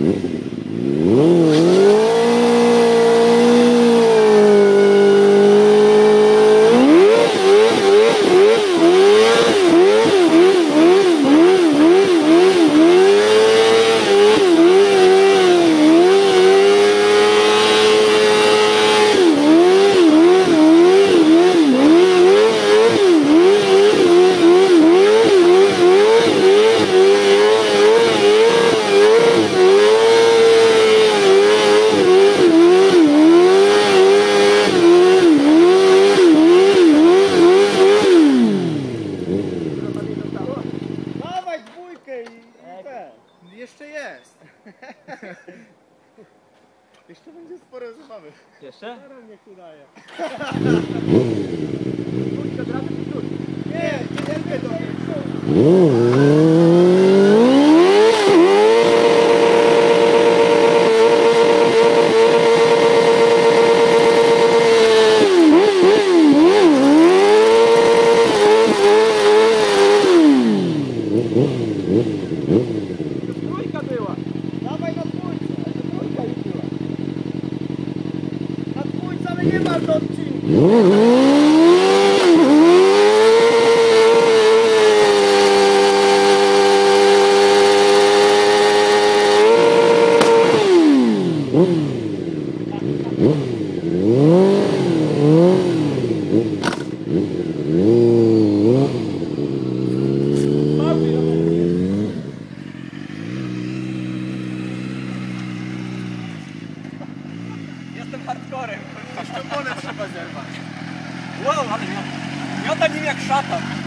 Mm-hmm. No jeszcze jest. Jeszcze będzie sporo zabawy. Jeszcze? Zaraz niech udaje. Mm-hmm. Nie ma odcinku. Jestem hardcorem. Aż to trzeba zerwać. Wow, ale miota nim jak szatan.